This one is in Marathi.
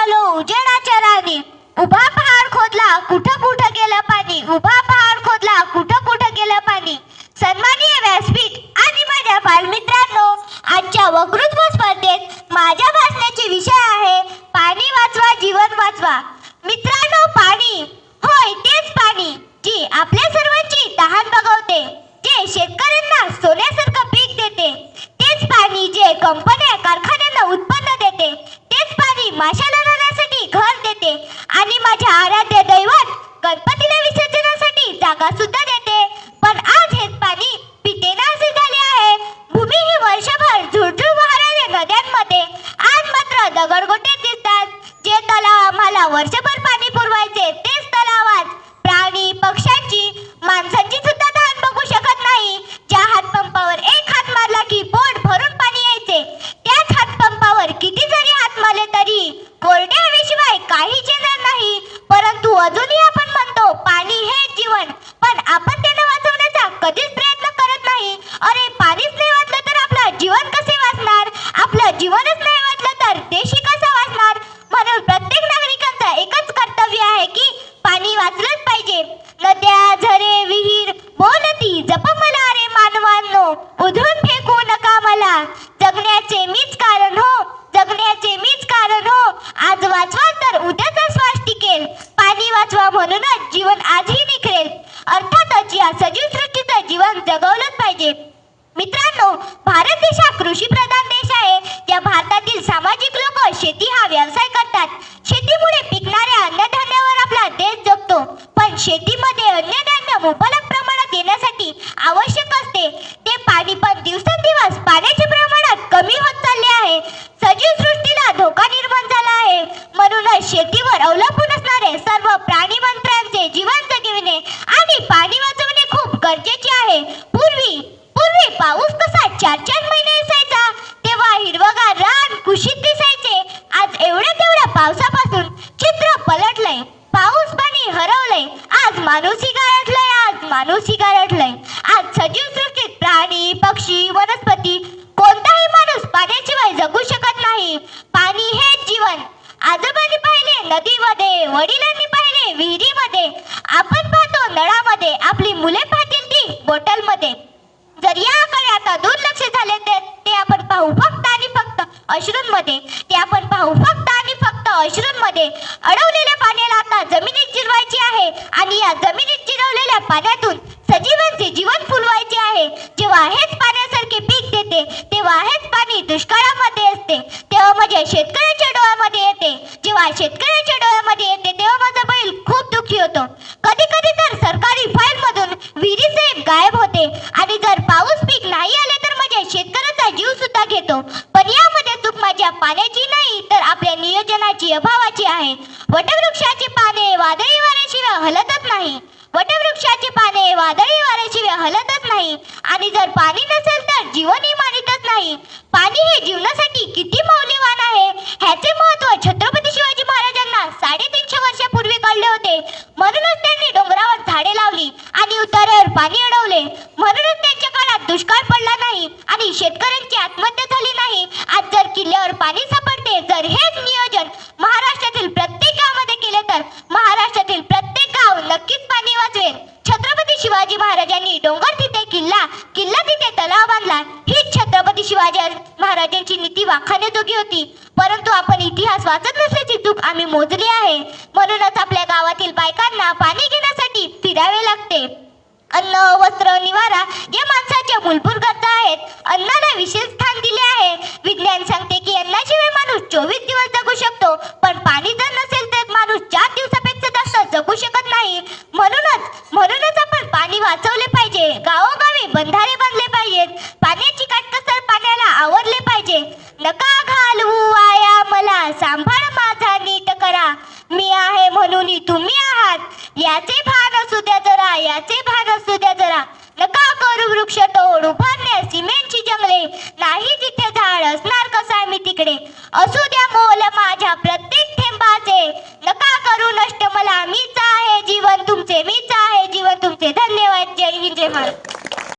आलो उजेडाच्या राणी. उभा पहाड खोदला कुठं कुठं गेलं पाणी? उभा पहाड खोदला कुठं कुठं गेलं पाणी? सन्माननीय व्यासपीठ आणि माझ्या बालमित्रांनो आजच्या वक्तृत्व स्पर्धेत माझ्या भाषणाचे विषय आहे पाणी वाचवा जीवन वाचवा. मित्रांनो पाणी. होय तेच पाणी जी आपल्या सर्वांची तहान बघवते. जे शेतकऱ्यांना सोन्यासारखं पीक देते. तेच पाणी जे कंपन्या कारखान्यांना उत्पन्न देते. तेच पाणी माशाला आणि माझ्या आराध्य दैवत गणपतीला विसर्जनासाठी जागा सुद्धा देते. पण आज हे पाणी पितेनासे झाले आहे. भूमी ही वर्षभर झुळझुळ वाहणाऱ्या नद्यांमध्ये. आज मात्र दगडगोटे दिसतात. जे तलाव आम्हाला वर्षभर पाणी म्हणूनच जीवन आजही निखरेल. अर्थातच या सजीव सृष्टीचं जीवन जगवलंच पाहिजे. मित्रांनो भारत देश हा कृषी प्रधान देश आहे. या भारतातील सामाजिक लोक शेती हा व्यवसाय करतात. शेतीमुळे पिकणाऱ्या अन्नधान्यावर आपला देश जगतो. पण शेतीमध्ये अन्नधान्य मुबलक प्रमाणात येण्यासाठी आवश्यक असते. ते पाणी पण दिवसेंदिवस पाण्याच्या प्रमाणात कमी होत चालले आहे सजीव सृष्टीला धोका निर्माण झाला आहे म्हणूनच शेतीवर अवलंबून असणारे सर्व प्राणी मंत्र्यांचे जीवन जगविणे आणि पाणी वाचवणे खूप गरजेचे आहे पूर्वी पूर्वी पाऊस कसा चार चार महिने असायचा. तेव्हा हिरवगार रान कुशीत दिसायचे. आज एवढ्या तेवढ्या पावसापासून चित्र पलटलंय. पाऊस पाणी हरवलंय. आज माणूसही गारठलंय. आज माणूसही गारठलंय. आज सजीव सृष्टीत प्राणी पक्षी वनस्पती कोणताही माणूस पाण्याशिवाय जगू शकत नाही. पाणी हेच जीवन. आजोबांनी पाहिले नदीमध्ये वडिलांनी पाहिले विहिरीमध्ये. आपण पाहतो नळामध्ये. आपली मुले पाहतील ती बॉटलमध्ये. आता दुर्लक्ष झाले ते आपण पाहू फक्त आणि फक्त अश्रूंमध्ये. ते आपण पाहू फक्त आणि फक्त अश्रूंमध्ये. अडवलेल्या पाण्याला आता जमिनीत जिरवायचे आहे आणि या जमिनीत जिरवलेल्या पाण्यातून सजीवांचे जीवन फुलवायचे आहे. जेव्हा हेच पाण्यासारखे पीक देते तेव्हा हेच पाणी दुष्काळामध्ये असते. तेव्हा म्हणजे शेतकऱ्याच्या डोळ्यामध्ये येते. जेव्हा शेतकऱ्याच्या डोळ्यामध्ये येते तेव्हा माझा बैल खूप दुःखी होतो कधी कधी तर सरकारी फाईल मधून विहिरीचे गायब होते आणि जर पाऊस पीक नाही आले तर माझ्या शेतकऱ्याचा जीव सुद्धा घेतो पण यामध्ये चूक माझ्या पाण्याची नाही तर आपल्या अभावाची आहे वटवृक्षाची पाने वादळी वाऱ्याशिवाय हलतच नाही. वटवृक्षाची पाने वादळी वाऱ्याशिवाय हलतच नाही. आणि जर पाणी नसेल तर जीवनही मानितच नाही. पाणी हे जीवनासाठी किती मौल्यवान आहे? ह्याचे महत्त्व छत्रपती शिवाजी महाराजांना साडेतीनशे वर्षापूर्वी कळले होते. म्हणूनच त्यांनी डोंगरावर झाडे लावली आणि उतारावर पाणी अडवले. म्हणूनच त्यांच्या काळात दुष्काळ पडला नाही आणि शेतकऱ्यांची आत्महत्या झाली नाही. आज जर किल्ल्यावर पाणी सापडते तर हेच नियम नियोजन महाराष्ट्रातील प्रत्येक गावामध्ये केले तर महाराष्ट्रातील प्रत्येक गाव नक्कीच पाणी वाचवेल. छत्रपती शिवाजी महाराजांनी डोंगर तिथे किल्ला किल्ला तिथे तलाव बांधला. हीच छत्रपती शिवाजी महाराजांची नीती वाखाण्याजोगी होती. परंतु आपण इतिहास वाचत नसल्याची चूक आम्ही मोजली आहे. म्हणूनच आपल्या गावातील बायकांना पाणी घेण्यासाठी फिरावे लागते. अन्न वस्त्र निवारा या माणसाच्या मूलभूत नका घालवू आया मला. सांभाळ माझा नीट करा. मी आहे म्हणून तुम्ही आहात. याचे भार असू द्या जरा याचे भार असू द्या जरा. नका करू वृक्ष तोड उभारणे सिमेंटची जंगले. नाही तिथे झाड असणार कसा मी तिकडे. असू द्या मोल माझ्या